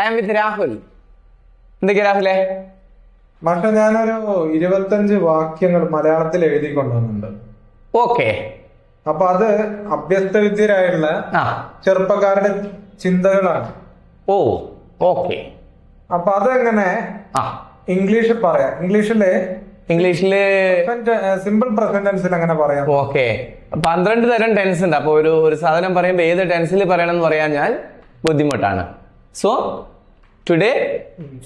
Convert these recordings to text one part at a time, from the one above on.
I am വിത്ത് രാഹുൽ. എന്തൊക്കെയാ രാഹുലേ? പക്ഷെ ഞാനൊരു ഇരുപത്തഞ്ച് വാക്യങ്ങൾ മലയാളത്തിൽ എഴുതി കൊണ്ടുവന്നുണ്ട് ഓക്കെ. അപ്പൊ അത് അഭ്യസ്തവിദ്യരായുള്ള ആ. ചെറുപ്പക്കാരുടെ ചിന്തകളാണ്. ഓ ഓക്കെ. അപ്പൊ അതെങ്ങനെ ആ. ഇംഗ്ലീഷിൽ പറയാം. ഇംഗ്ലീഷിൽ ഇംഗ്ലീഷിൽ സിമ്പിൾ പ്രസന്റൻസിൽ അങ്ങനെ പറയാം. ഓക്കെ. പന്ത്രണ്ട് തരം ടെൻസ് ഉണ്ട്. അപ്പൊ ഒരു ഒരു സാധനം പറയുമ്പോൾ ഏത് ടെൻസിൽ പറയണം എന്ന് പറയാൻ ഞാൻ ബുദ്ധിമുട്ടാണ്. So today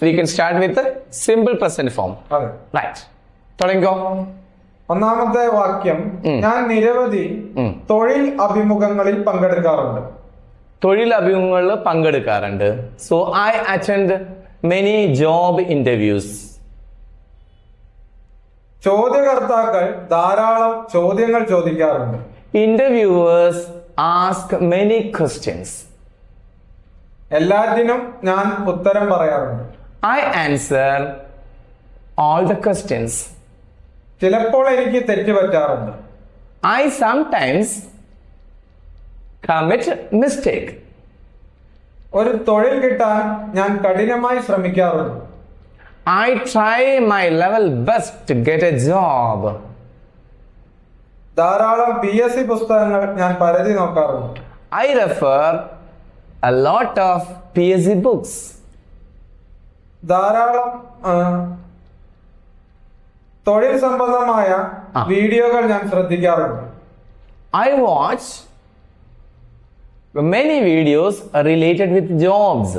we can start with simple present form അതെ. റൈറ്റ് തുടങ്ങിക്കോ. ഒന്നാമത്തെ വാക്യം ഞാൻ നിരവധി തൊഴിൽ അഭിമുഖങ്ങളിൽ പങ്കെടുക്കാറുണ്ട്. തൊഴിൽ അഭിമുഖങ്ങളിൽ പങ്കെടുക്കാറുണ്ട്. So I attend many job interviews ചോദ്യകർത്താക്കൾ ധാരാളം ചോദ്യങ്ങൾ ചോദിക്കാറുണ്ട്. ഇന്റർവ്യൂവേഴ്സ് ആസ്ക് മെനി ക്വസ്റ്റ്യൻസ് എല്ലാറ്റിനും ഞാൻ ഉത്തരം പറയാറുണ്ട്. I answer all the questions ചിലപ്പോൾ എനിക്ക് തെറ്റ് പറ്റാറുണ്ട്. ഐ സംടൈംസ് കമ്മിറ്റ് മിസ്റ്റേക്ക് ഒരു തൊഴിൽ കിട്ടാൻ ഞാൻ കഠിനമായി ശ്രമിക്കാറുണ്ട്. I try my level best to get a job ധാരാളം പി എസ് സി പുസ്തകങ്ങൾ ഞാൻ പരതി നോക്കാറുണ്ട്. I refer a lot of PSC books. ധാരാളം ആ, തൊഴിൽ സംബന്ധമായ ആ. വീഡിയോകൾ ഞാൻ ശ്രദ്ധിക്കാറുണ്ട് I watch many videos related with jobs.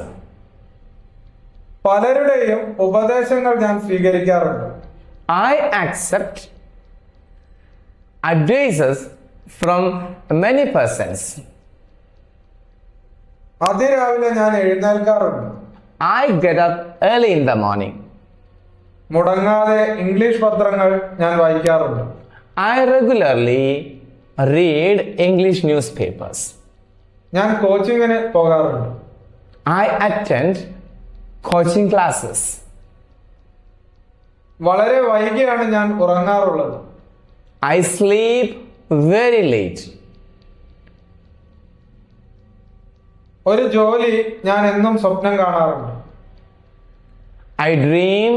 പലരുടെയും ഉപദേശങ്ങൾ ഞാൻ സ്വീകരിക്കാറുണ്ട് I accept advices from many persons. അതിരാവിലെ ഞാൻ എഴുന്നേൽക്കാറുണ്ട് I get up early in the morning. മുടങ്ങാതെ ഇംഗ്ലീഷ് പത്രങ്ങൾ ഞാൻ വായിക്കാറുണ്ട് I regularly read English newspapers. ഞാൻ കോച്ചിങ്ങിന് പോകാറുണ്ട് I attend coaching classes. വളരെ വൈകിയാണ് ഞാൻ ഉറങ്ങാറുള്ളത് I sleep very late. ഒരു ജോലി ഞാൻ എന്നും സ്വപ്നം കാണാറുണ്ട്. I dream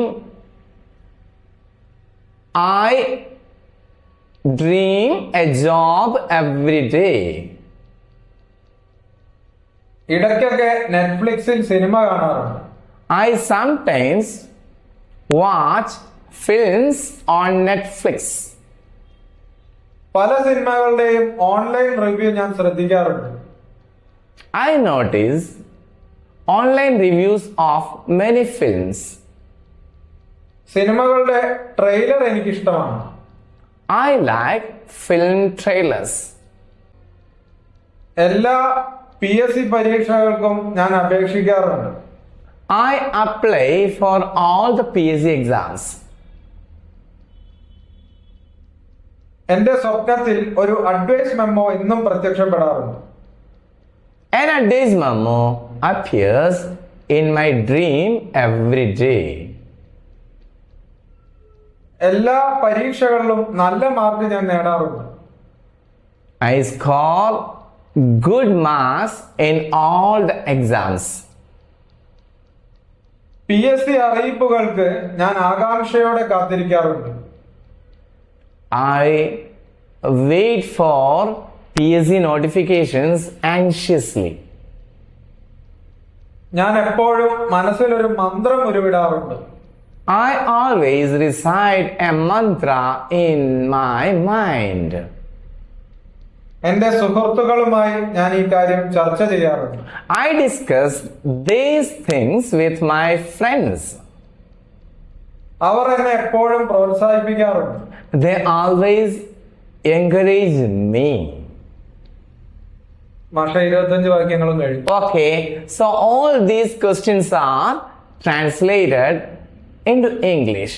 I dream a job every day ഇടയ്ക്കൊക്കെ നെറ്റ്ഫ്ലിക്സിൽ സിനിമ കാണാറുണ്ട്. I sometimes watch films on Netflix പല സിനിമകളുടെയും ഓൺലൈൻ റിവ്യൂ ഞാൻ ശ്രദ്ധിക്കാറുണ്ട്. I notice online reviews of many films. സിനിമകളുടെ ട്രെയിലർ എനിക്ക് ഇഷ്ടമാണ് I like film trailers. എല്ലാ പി എസ് സി പരീക്ഷകൾക്കും ഞാൻ അപേക്ഷിക്കാറുണ്ട് I apply for all the PSC exams. എന്റെ സ്വപ്നത്തിൽ ഒരു അഡ്വൈസ് മെമ്മോ ഇന്നും പ്രത്യക്ഷപ്പെടാറുണ്ട് An advice memo appears in my dream every day. എല്ലാ പരീക്ഷകളിലും നല്ല മാർക്ക് ഞാൻ നേടാറുണ്ട് I score good marks in all the exams. P S C അറിയിപ്പുകൾക്ക് ഞാൻ ആകാംക്ഷയോടെ കാത്തിരിക്കാറുണ്ട് I wait for PSC notifications anxiously. ഞാൻ എപ്പോഴും മനസ്സിലൊരു മന്ത്രം ഉരുവിടാറുണ്ട് I always recite a mantra in my mind. എന്റെ സുഹൃത്തുക്കളുമായി ഞാൻ ഈ കാര്യം ചർച്ച ചെയ്യാറുണ്ട് I discuss these things with my friends. അവർ എന്നെ എപ്പോഴും പ്രോത്സാഹിപ്പിക്കാറുണ്ട് They always encourage me. മാഷ ഇരുപത്തഞ്ച് വാക്യങ്ങളും കഴിഞ്ഞു Okay, so all these questions are translated into English.